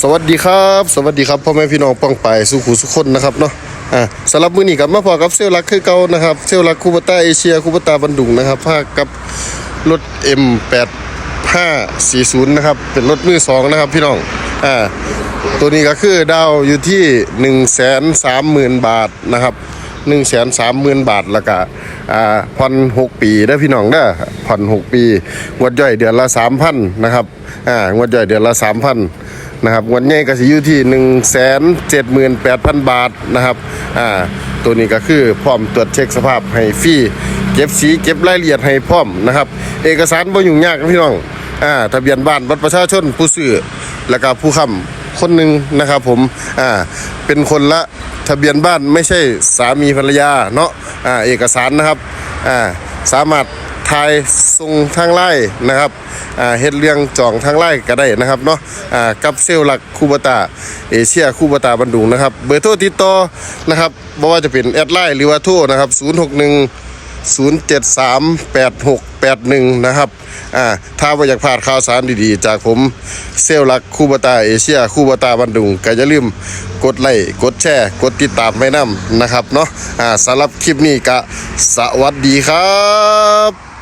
สวัสดีครับ สวัสดีครับพ่อแม่พี่น้องป้องไปสุขุสุขคนนะครับเนาะอ่าสำหรับมื้อนี้กับมาพอกับเซลลักคือเก่านะครับเซลลักคูบต้าเอเชียคูบต้าบันดุงนะครับภาคกับรถ M8540 นะครับเป็นรถมือสองนะครับพี่น้องอ่าตัวนี้ก็คือดาวอยู่ที่ 130,000 บาทนะครับ1 3 0 0 0 0 บาทแล้วก็อ่าผ่อน6ปีได้พี่น้องเด้ผ่อน6ปีงวดย่อยเดือนละ 3,000นะครับอ่างวดย่อยเดือนละ 3,000 นะครับงวดใหญ่ก็สิอยู่ที่1 7 8 0 0 0 บาทนะครับอ่าตัวนี้ก็คือพร้อมตรวจเช็คสภาพให้ฟรีเก็บสีเก็บรายละเอียดให้พร้อมนะครับ เอกสารบ่ยุ่งยากนะพี่น้องอ่าทะเบียนบ้านบัตรประชาชนผู้ซื้อแล้วก็ผู้ค้ำคนหนึ่งนะครับผมอ่าเป็นคนละทะเบียนบ้านไม่ใช่สามีภรรยาเนาะอ่าเอกสารนะครับอ่าสามารถายส่งทางไลน์นะครับอ่าเฮ็ดเรื่องจองทางไลน์ก็ได้นะครับเนาะอ่ากับเซลล์หลักคูบตาเอเชียคูบตาบันดุงนะครับ เบอร์โทรติดต่อนะครับบ่ว่าจะเป็นแอดไลน์หรือว่าโทรนะครับ 061 0738681 นะครับ อ่า ถ้าว่าอยากพลาดข่าวสารดีๆ จากผมเซลลลักคูบตาเอเชียคูบตาบันดุงก็อย่าลืมกดไลค์ กดแชร์ กดติดตามไว้นำนะครับเนาะ อ่าสำหรับคลิปนี้ก็สวัสดีครับ